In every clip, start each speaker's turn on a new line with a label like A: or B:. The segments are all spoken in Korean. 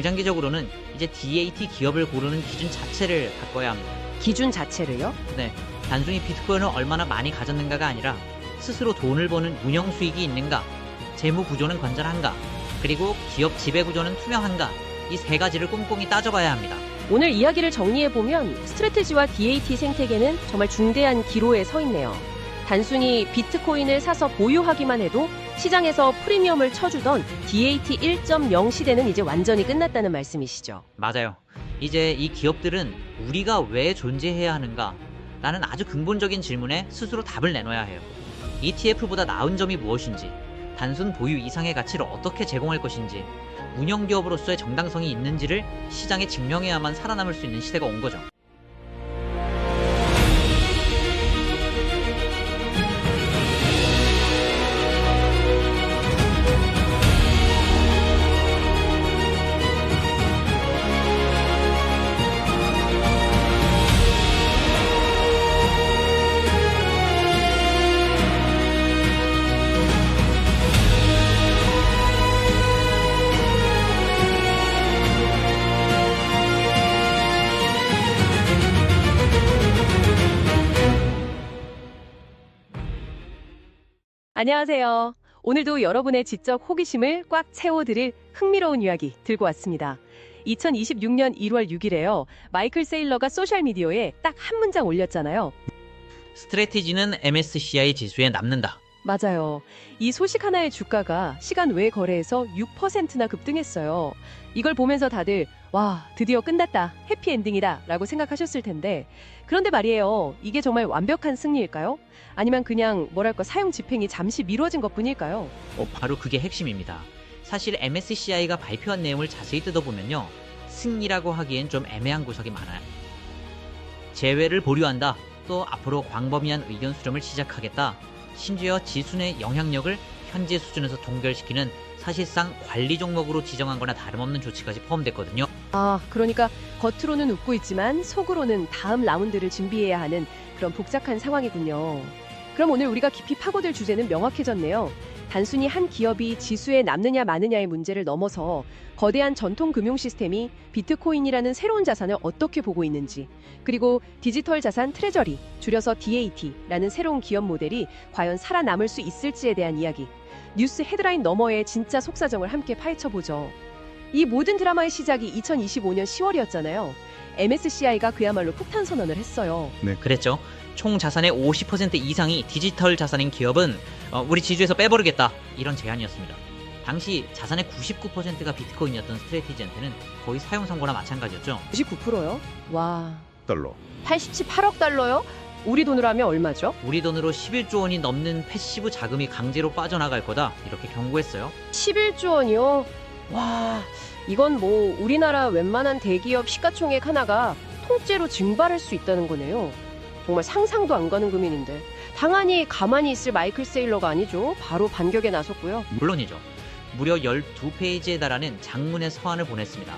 A: 중장기적으로는 이제 DAT 기업을 고르는 기준 자체를 바꿔야 합니다.
B: 기준 자체를요?
A: 네, 단순히 비트코인을 얼마나 많이 가졌는가가 아니라 스스로 돈을 버는 운영 수익이 있는가, 재무 구조는 건전한가, 그리고 기업 지배 구조는 투명한가 이 세 가지를 꼼꼼히 따져봐야 합니다.
B: 오늘 이야기를 정리해보면 스트레티지와 DAT 생태계는 정말 중대한 기로에 서 있네요. 단순히 비트코인을 사서 보유하기만 해도 시장에서 프리미엄을 쳐주던 DAT 1.0 시대는 이제 완전히 끝났다는 말씀이시죠.
A: 맞아요. 이제 이 기업들은 우리가 왜 존재해야 하는가? 라는 아주 근본적인 질문에 스스로 답을 내놔야 해요. ETF보다 나은 점이 무엇인지, 단순 보유 이상의 가치를 어떻게 제공할 것인지, 운영 기업으로서의 정당성이 있는지를 시장에 증명해야만 살아남을 수 있는 시대가 온 거죠.
B: 안녕하세요. 오늘도 여러분의 지적 호기심을 꽉 채워드릴 흥미로운 이야기 들고 왔습니다. 2026년 1월 6일에요. 마이클 세일러가 소셜미디어에 딱 한 문장 올렸잖아요.
A: 스트레티지는 MSCI 지수에 남는다.
B: 맞아요. 이 소식 하나의 주가가 시간 외 거래에서 6%나 급등했어요. 이걸 보면서 다들 와, 드디어 끝났다. 해피엔딩이다. 라고 생각하셨을 텐데 그런데 말이에요. 이게 정말 완벽한 승리일까요? 아니면 그냥 뭐랄까 사용 집행이 잠시 미뤄진 것 뿐일까요?
A: 어, 바로 그게 핵심입니다. 사실 MSCI가 발표한 내용을 자세히 뜯어보면요. 승리라고 하기엔 좀 애매한 구석이 많아요. 재회를 보류한다. 또 앞으로 광범위한 의견 수렴을 시작하겠다. 심지어 내 영향력을 현재 수준에서 동결시키는 사실상 관리 종목으로 지정한 거나 다름없는 조치까지 포함됐거든요.
B: 아, 그러니까 겉으로는 웃고 있지만 속으로는 다음 라운드를 준비해야 하는 그런 복잡한 상황이군요. 그럼 오늘 우리가 깊이 파고들 주제는 명확해졌네요. 단순히 한 기업이 지수에 남느냐 마느냐의 문제를 넘어서 거대한 전통 금융 시스템이 비트코인이라는 새로운 자산을 어떻게 보고 있는지, 그리고 디지털 자산 트레저리, 줄여서 DAT라는 새로운 기업 모델이 과연 살아남을 수 있을지에 대한 이야기. 뉴스 헤드라인 너머의 진짜 속사정을 함께 파헤쳐 보죠. 이 모든 드라마의 시작이 2025년 10월이었잖아요. MSCI가 그야말로 폭탄 선언을 했어요.
A: 그랬죠. 총 자산의 50% 이상이 디지털 자산인 기업은 어, 우리 지주에서 빼버리겠다. 이런 제안이었습니다. 당시 자산의 99%가 비트코인이었던 스트레티지한테는 거의 사용 선고나 마찬가지였죠.
B: 99%요? 와.
C: 달러.
B: 88억 달러요? 우리 돈으로 하면 얼마죠?
A: 우리 돈으로 11조 원이 넘는 패시브 자금이 강제로 빠져나갈 거다. 이렇게 경고했어요.
B: 11조 원이요? 와, 이건 뭐 우리나라 웬만한 대기업 시가총액 하나가 통째로 증발할 수 있다는 거네요. 정말 상상도 안 가는 금액인데. 당연히 가만히 있을 마이클 세일러가 아니죠. 바로 반격에 나섰고요.
A: 물론이죠. 무려 12페이지에 달하는 장문의 서한을 보냈습니다.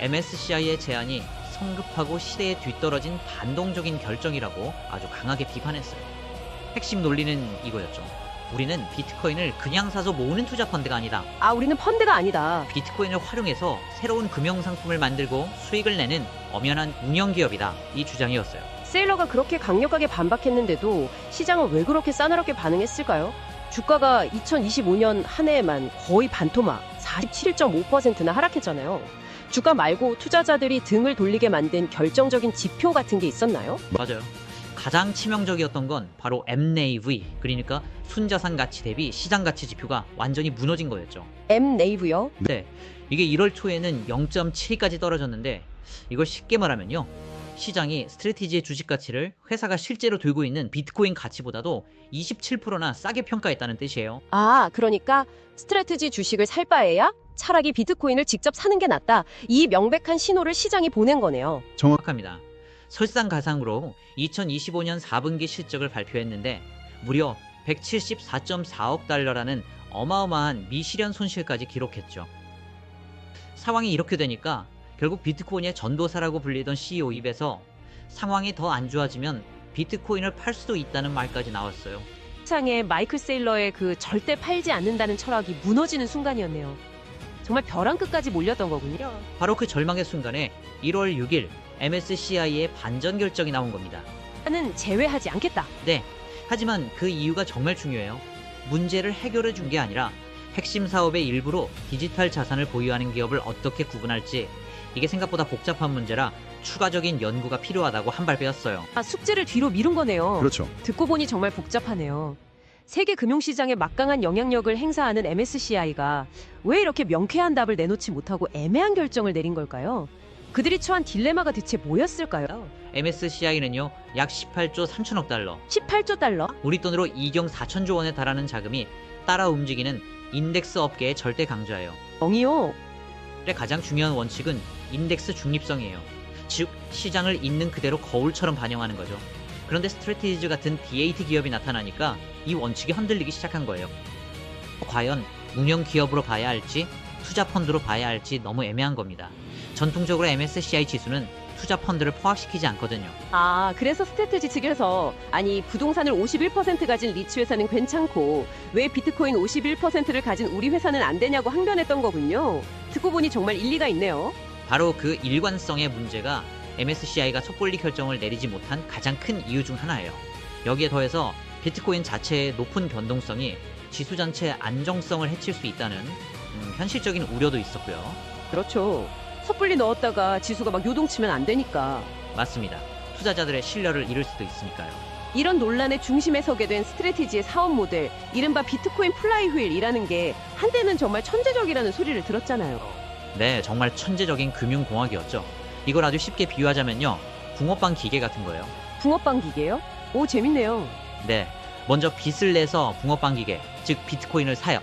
A: MSCI의 제안이 성급하고 시대에 뒤떨어진 반동적인 결정이라고 아주 강하게 비판했어요. 핵심 논리는 이거였죠. 우리는 비트코인을 그냥 사서 모으는 투자 펀드가 아니다.
B: 아, 우리는 펀드가 아니다.
A: 비트코인을 활용해서 새로운 금융 상품을 만들고 수익을 내는 엄연한 운영 기업이다. 이 주장이었어요.
B: 세일러가 그렇게 강력하게 반박했는데도 시장은 왜 그렇게 싸늘하게 반응했을까요? 주가가 2025년 한 해에만 거의 반토막 47.5%나 하락했잖아요. 주가 말고 투자자들이 등을 돌리게 만든 결정적인 지표 같은 게 있었나요?
A: 맞아요. 가장 치명적이었던 건 바로 MNAV, 그러니까 순자산 가치 대비 시장 가치 지표가 완전히 무너진 거였죠.
B: M 네이브요?
A: 네, 이게 1월 초에는 0.7까지 떨어졌는데 이걸 쉽게 말하면요. 시장이 스트레티지의 주식 가치를 회사가 실제로 들고 있는 비트코인 가치보다도 27%나 싸게 평가했다는 뜻이에요.
B: 아, 그러니까 스트래티지 주식을 살 바에야 차라리 비트코인을 직접 사는 게 낫다. 이 명백한 신호를 시장이 보낸 거네요.
A: 정확합니다. 설상가상으로 2025년 4분기 실적을 발표했는데 무려 174.4억 달러라는 어마어마한 미실현 손실까지 기록했죠. 상황이 이렇게 되니까 결국 비트코인의 전도사라고 불리던 CEO 입에서 상황이 더 안 좋아지면 비트코인을 팔 수도 있다는 말까지 나왔어요.
B: 시장에 마이클 세일러의 그 절대 팔지 않는다는 철학이 무너지는 순간이었네요. 정말 벼랑 끝까지 몰렸던 거군요.
A: 바로 그 절망의 순간에 1월 6일 MSCI의 반전 결정이 나온 겁니다.
B: 나는 제외하지 않겠다.
A: 네. 하지만 그 이유가 정말 중요해요. 문제를 해결해 준 게 아니라 핵심 사업의 일부로 디지털 자산을 보유하는 기업을 어떻게 구분할지 이게 생각보다 복잡한 문제라 추가적인 연구가 필요하다고 한 발 빼었어요.
B: 아, 숙제를 뒤로 미룬 거네요.
C: 그렇죠.
B: 듣고 보니 정말 복잡하네요. 세계 금융시장에 막강한 영향력을 행사하는 MSCI가 왜 이렇게 명쾌한 답을 내놓지 못하고 애매한 결정을 내린 걸까요? 그들이 처한 딜레마가 대체 뭐였을까요?
A: MSCI는요, 약 18조 3천억 달러,
B: 18조 달러?
A: 우리 돈으로 2경 4천조 원에 달하는 자금이 따라 움직이는 인덱스 업계에 절대 강조해요.
B: 엉이요.
A: 의 가장 중요한 원칙은 인덱스 중립성이에요. 즉, 시장을 있는 그대로 거울처럼 반영하는 거죠. 그런데 스트레티즈 같은 DAT 기업이 나타나니까 이 원칙이 흔들리기 시작한 거예요. 과연 운영 기업으로 봐야 할지 투자 펀드로 봐야 할지 너무 애매한 겁니다. 전통적으로 MSCI 지수는 투자 펀드를 포함시키지 않거든요.
B: 아, 그래서 스트레테지 측에서 아니 부동산을 51% 가진 리츠 회사는 괜찮고 왜 비트코인 51%를 가진 우리 회사는 안 되냐고 항변했던 거군요. 듣고 보니 정말 일리가 있네요.
A: 바로 그 일관성의 문제가 MSCI가 섣불리 결정을 내리지 못한 가장 큰 이유 중 하나예요. 여기에 더해서 비트코인 자체의 높은 변동성이 지수 전체의 안정성을 해칠 수 있다는 음, 현실적인 우려도 있었고요.
B: 그렇죠. 섣불리 넣었다가 지수가 막 요동치면 안 되니까.
A: 맞습니다. 투자자들의 신뢰를 잃을 수도 있으니까요.
B: 이런 논란의 중심에 서게 된 스트레티지의 사업 모델, 이른바 비트코인 플라이휠이라는 게 한때는 정말 천재적이라는 소리를 들었잖아요.
A: 네, 정말 천재적인 금융공학이었죠. 이걸 아주 쉽게 비유하자면요. 붕어빵 기계 같은 거예요.
B: 붕어빵 기계요? 오, 재밌네요.
A: 네, 먼저 빚을 내서 붕어빵 기계, 즉 비트코인을 사요.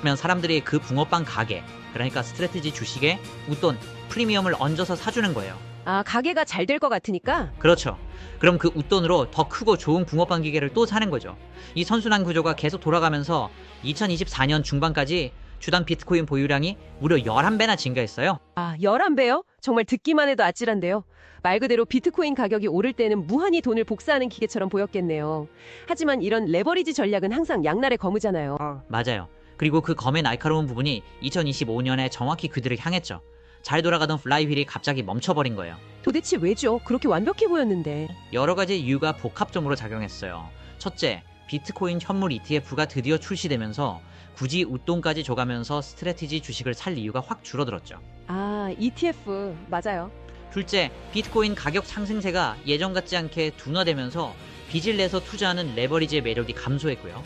A: 그러면 사람들이 그 붕어빵 가게, 그러니까 스트레티지 주식에 웃돈, 프리미엄을 얹어서 사주는 거예요.
B: 아, 가게가 잘 될 것 같으니까?
A: 그렇죠. 그럼 그 웃돈으로 더 크고 좋은 붕어빵 기계를 또 사는 거죠. 이 선순환 구조가 계속 돌아가면서 2024년 중반까지 주당 비트코인 보유량이 무려 11배나 증가했어요.
B: 아, 11배요? 정말 듣기만 해도 아찔한데요. 말 그대로 비트코인 가격이 오를 때는 무한히 돈을 복사하는 기계처럼 보였겠네요. 하지만 이런 레버리지 전략은 항상 양날의 검이잖아요.
A: 맞아요. 그리고 그 검의 날카로운 부분이 2025년에 정확히 그들을 향했죠. 잘 돌아가던 플라이휠이 갑자기 멈춰버린 거예요.
B: 도대체 왜죠? 그렇게 완벽해 보였는데.
A: 여러 가지 이유가 복합적으로 작용했어요. 첫째, 비트코인 현물 ETF가 드디어 출시되면서 굳이 웃돈까지 줘가면서 스트레티지 주식을 살 이유가 확 줄어들었죠.
B: 아, ETF. 맞아요.
A: 둘째, 비트코인 가격 상승세가 예전 같지 않게 둔화되면서 빚을 내서 투자하는 레버리지의 매력이 감소했고요.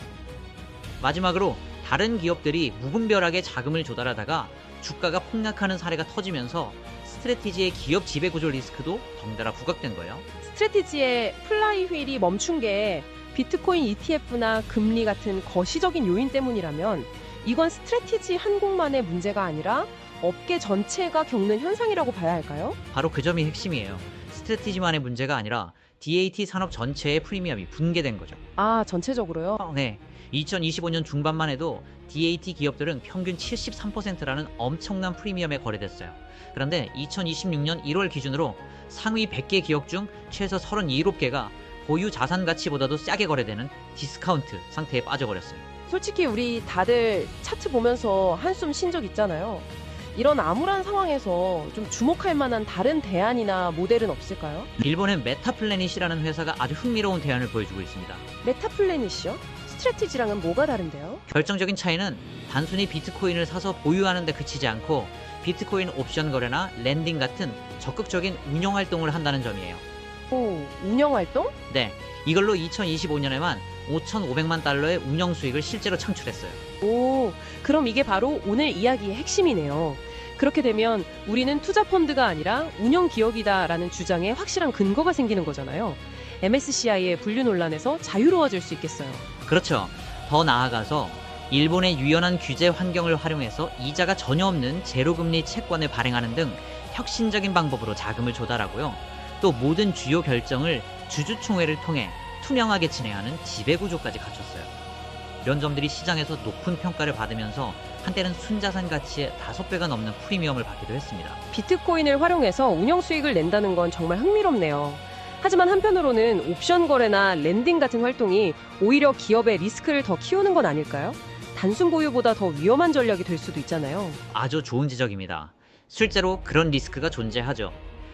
A: 마지막으로 다른 기업들이 무분별하게 자금을 조달하다가 주가가 폭락하는 사례가 터지면서 스트레티지의 기업 지배구조 리스크도 덩달아 부각된 거예요.
B: 스트레티지의 플라이 휠이 멈춘 게 비트코인 ETF나 금리 같은 거시적인 요인 때문이라면 이건 스트레티지 한 곳만의 문제가 아니라 업계 전체가 겪는 현상이라고 봐야 할까요?
A: 바로 그 점이 핵심이에요. 스트레티지만의 문제가 아니라 DAT 산업 전체의 프리미엄이 붕괴된 거죠.
B: 아, 전체적으로요?
A: 네. 2025년 중반만 해도 DAT 기업들은 평균 73%라는 엄청난 프리미엄에 거래됐어요. 그런데 2026년 1월 기준으로 상위 100개 기업 중 최소 37개가 보유 자산 가치보다도 싸게 거래되는 디스카운트 상태에 빠져버렸어요.
B: 솔직히 우리 다들 차트 보면서 한숨 쉰 적 있잖아요. 이런 암울한 상황에서 좀 주목할 만한 다른 대안이나 모델은 없을까요?
A: 일본의 메타플래닛이라는 회사가 아주 흥미로운 대안을 보여주고 있습니다.
B: 메타플래닛이요? 스트레티지랑은 뭐가 다른데요?
A: 결정적인 차이는 단순히 비트코인을 사서 보유하는 데 그치지 않고 비트코인 옵션 거래나 랜딩 같은 적극적인 운영 활동을 한다는 점이에요.
B: 오, 운영 활동?
A: 네, 이걸로 2025년에만 5,500만 달러의 운영 수익을 실제로 창출했어요.
B: 오, 그럼 이게 바로 오늘 이야기의 핵심이네요. 그렇게 되면 우리는 투자 펀드가 아니라 운영 기업이다라는 주장에 확실한 근거가 생기는 거잖아요. MSCI의 분류 논란에서 자유로워질 수 있겠어요.
A: 그렇죠. 더 나아가서 일본의 유연한 규제 환경을 활용해서 이자가 전혀 없는 제로금리 채권을 발행하는 등 혁신적인 방법으로 자금을 조달하고요. 또 모든 주요 결정을 주주총회를 통해 투명하게 진행하는 지배구조까지 갖췄어요. 이런 점들이 시장에서 높은 평가를 받으면서 한때는 순자산 가치의 5배가 넘는 프리미엄을 받기도 했습니다.
B: 비트코인을 활용해서 운영 수익을 낸다는 건 정말 흥미롭네요. 하지만 한편으로는 옵션 거래나 랜딩 같은 활동이 오히려 기업의 리스크를 더 키우는 건 아닐까요? 단순 보유보다 더 위험한 전략이 될 수도 있잖아요.
A: 아주 좋은 지적입니다. 실제로 그런 리스크가 존재하죠.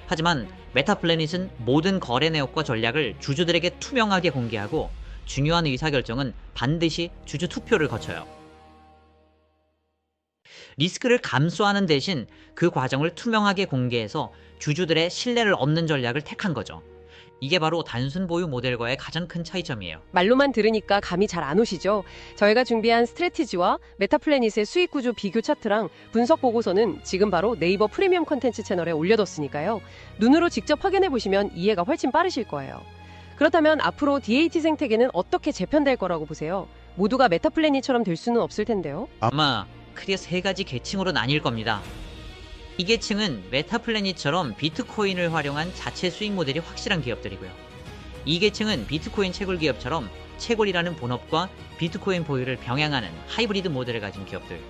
A: 하지만 메타플래닛은 모든 거래 내역과 전략을 주주들에게 투명하게 공개하고 중요한 의사결정은 반드시 주주 투표를 거쳐요. 리스크를 감수하는 대신 그 과정을 투명하게 공개해서 주주들의 신뢰를 얻는 전략을 택한 거죠. 이게 바로 단순 보유 모델과의 가장 큰 차이점이에요.
B: 말로만 들으니까 감이 잘 안 오시죠? 저희가 준비한 스트래티지와 메타플래닛의 수익 구조 비교 차트랑 분석 보고서는 지금 바로 네이버 프리미엄 컨텐츠 채널에 올려뒀으니까요. 눈으로 직접 확인해 보시면 이해가 훨씬 빠르실 거예요. 그렇다면 앞으로 DAT 생태계는 어떻게 재편될 거라고 보세요? 모두가 메타플래닛처럼 될 수는 없을 텐데요.
A: 아마 크게 세 가지 계층으로 나뉠 겁니다. 이 계층은 메타플래닛처럼 비트코인을 활용한 자체 수익 모델이 확실한 기업들이고요. 이 계층은 비트코인 채굴 기업처럼 채굴이라는 본업과 비트코인 보유를 병행하는 하이브리드 모델을 가진 기업들.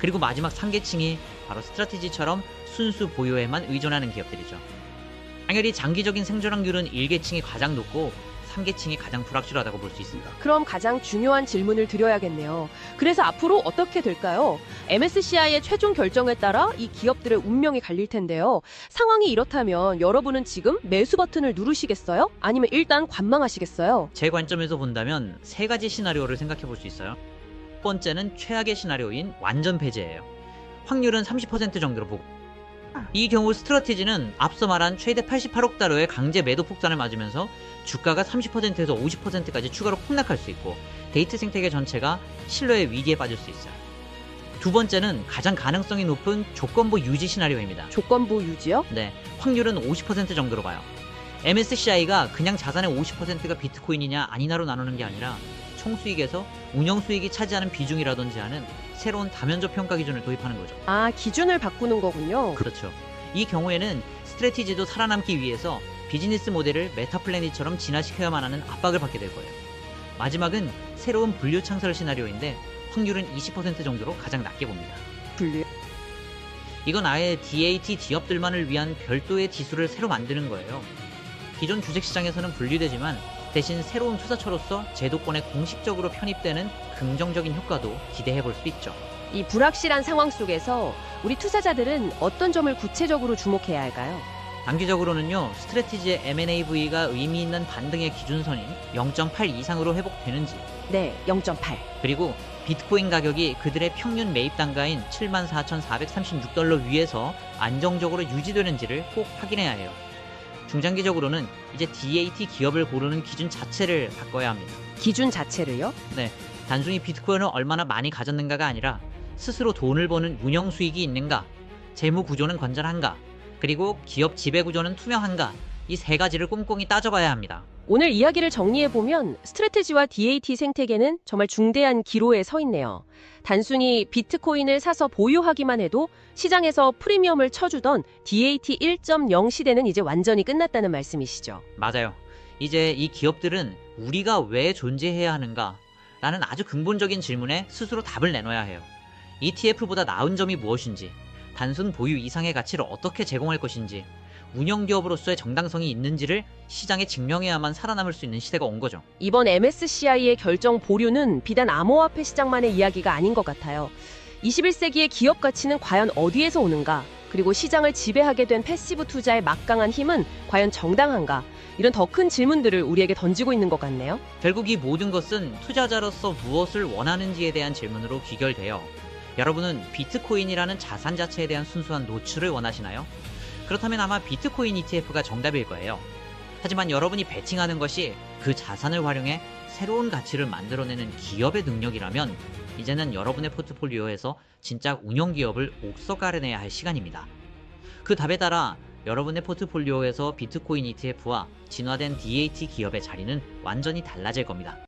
A: 그리고 마지막 3계층이 바로 스트라티지처럼 순수 보유에만 의존하는 기업들이죠. 당연히 장기적인 생존 확률은 1계층이 가장 높고 3계층이 가장 불확실하다고 볼 수 있습니다.
B: 그럼 가장 중요한 질문을 드려야겠네요. 그래서 앞으로 어떻게 될까요? MSCI의 최종 결정에 따라 이 기업들의 운명이 갈릴 텐데요. 상황이 이렇다면 여러분은 지금 매수 버튼을 누르시겠어요? 아니면 일단 관망하시겠어요?
A: 제 관점에서 본다면 세 가지 시나리오를 생각해 볼 수 있어요. 첫 번째는 최악의 시나리오인 완전 폐지예요. 확률은 30% 정도로 보고 이 경우 스트라티지는 앞서 말한 최대 88억 달러의 강제 매도 폭탄을 맞으면서 주가가 30%에서 50%까지 추가로 폭락할 수 있고 데이트 생태계 전체가 신뢰의 위기에 빠질 수 있어요. 두 번째는 가장 가능성이 높은 조건부 유지 시나리오입니다.
B: 조건부 유지요?
A: 네, 확률은 50% 정도로 봐요. MSCI가 그냥 자산의 50%가 비트코인이냐 아니냐로 나누는 게 아니라 총 수익에서 운영 수익이 차지하는 비중이라든지 하는 새로운 다면적 평가 기준을 도입하는 거죠.
B: 아, 기준을 바꾸는 거군요.
A: 그렇죠. 이 경우에는 스트레티지도 살아남기 위해서 비즈니스 모델을 메타플래닛처럼 진화시켜야만 하는 압박을 받게 될 거예요. 마지막은 새로운 분류 창설 시나리오인데 확률은 20% 정도로 가장 낮게 봅니다.
B: 분류.
A: 이건 아예 DAT 기업들만을 위한 별도의 지수를 새로 만드는 거예요. 기존 주식시장에서는 분류되지만 대신 새로운 투자처로서 제도권에 공식적으로 편입되는 긍정적인 효과도 기대해 볼 수 있죠.
B: 이 불확실한 상황 속에서 우리 투자자들은 어떤 점을 구체적으로 주목해야 할까요?
A: 단기적으로는요, 스트레티지의 M&AV가 의미 있는 반등의 기준선인 0.8 이상으로 회복되는지,
B: 네, 0.8.
A: 그리고 비트코인 가격이 그들의 평균 매입 단가인 74,436달러 위에서 안정적으로 유지되는지를 꼭 확인해야 해요. 중장기적으로는 이제 DAT 기업을 고르는 기준 자체를 바꿔야 합니다.
B: 기준 자체를요?
A: 네, 단순히 비트코인을 얼마나 많이 가졌는가가 아니라 스스로 돈을 버는 운영 수익이 있는가, 재무 구조는 건전한가, 그리고 기업 지배 구조는 투명한가, 이 세 가지를 꼼꼼히 따져봐야 합니다.
B: 오늘 이야기를 정리해보면 스트래티지와 DAT 생태계는 정말 중대한 기로에 서 있네요. 단순히 비트코인을 사서 보유하기만 해도 시장에서 프리미엄을 쳐주던 DAT 1.0 시대는 이제 완전히 끝났다는 말씀이시죠.
A: 맞아요. 이제 이 기업들은 우리가 왜 존재해야 하는가? 라는 아주 근본적인 질문에 스스로 답을 내놔야 해요. ETF보다 나은 점이 무엇인지, 단순 보유 이상의 가치를 어떻게 제공할 것인지, 운영기업으로서의 정당성이 있는지를 시장에 증명해야만 살아남을 수 있는 시대가 온 거죠.
B: 이번 MSCI의 결정 보류는 비단 암호화폐 시장만의 이야기가 아닌 것 같아요. 21세기의 기업 가치는 과연 어디에서 오는가? 그리고 시장을 지배하게 된 패시브 투자의 막강한 힘은 과연 정당한가? 이런 더 큰 질문들을 우리에게 던지고 있는 것 같네요.
A: 결국 이 모든 것은 투자자로서 무엇을 원하는지에 대한 질문으로 귀결돼요. 여러분은 비트코인이라는 자산 자체에 대한 순수한 노출을 원하시나요? 그렇다면 아마 비트코인 ETF가 정답일 거예요. 하지만 여러분이 배팅하는 것이 그 자산을 활용해 새로운 가치를 만들어내는 기업의 능력이라면 이제는 여러분의 포트폴리오에서 진짜 운영 기업을 옥석 가려내야 할 시간입니다. 그 답에 따라 여러분의 포트폴리오에서 비트코인 ETF와 진화된 DAT 기업의 자리는 완전히 달라질 겁니다.